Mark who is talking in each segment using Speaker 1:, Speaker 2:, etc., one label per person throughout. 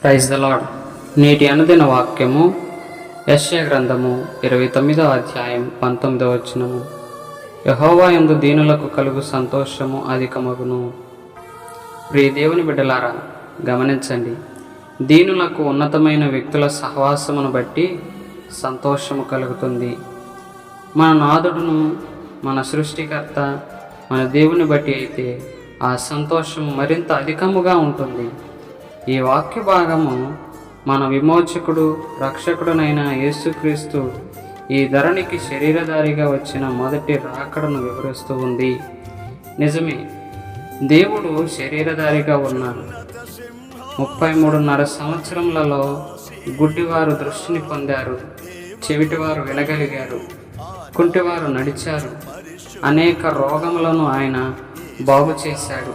Speaker 1: Praise the lord నేటి అనుదిన వాక్యము యశ్య గ్రంథము ఇరవై తొమ్మిదో అధ్యాయం పంతొమ్మిదో వచనము. యహోవా ఎందు దీనులకు కలుగు సంతోషము అధికమగును. ప్రియ దేవుని బిడ్డలారా గమనించండి. దీనులకు ఉన్నతమైన వ్యక్తుల సహవాసమును బట్టి సంతోషము కలుగుతుంది. మన నాదుడును మన సృష్టికర్త మన దేవుని బట్టి అయితే ఆ సంతోషం మరింత అధికముగా ఉంటుంది. ఈ వాక్య భాగము మన విమోచకుడు రక్షకుడునైన యేసుక్రీస్తు ఈ ధరణికి శరీరధారిగా వచ్చిన మొదటి రాకడను వివరిస్తూ ఉంది. నిజమే దేవుడు శరీరధారిగా ఉన్నాడు. ముప్పై మూడున్నర సంవత్సరములలో గుడ్డివారు దృష్టిని పొందారు చెవిటివారు వినగలిగారు కుంటివారు నడిచారు అనేక రోగములను ఆయన బాగు చేశాడు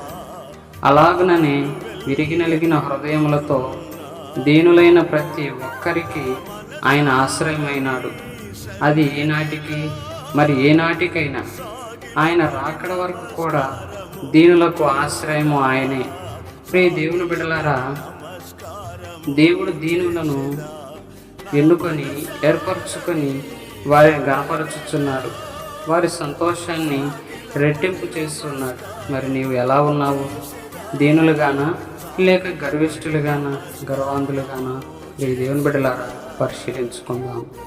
Speaker 1: అలాగననే విరిగి నలిగిన హృదయములతో దీనులైన ప్రతి ఒక్కరికి ఆయన ఆశ్రయమైనాడు. అది ఏనాటికి మరి ఏనాటికైనా ఆయన రాకడ వరకు కూడా దీనులకు ఆశ్రయము ఆయనే. ప్రియ దేవుని బిడలారా దేవుడు దీనులను ఎన్నుకొని ఏర్పరచుకొని వారిని గనపరచుచున్నాడు వారి సంతోషాన్ని రెట్టింపు చేస్తున్నాడు. మరి నీవు ఎలా ఉన్నావు? దీనులుగానా? లేక గర్విష్ఠులుగానా గర్వాంధులుగానా ఈ దేవుని బిడ్డలారా పరిశీలించుకుందాం.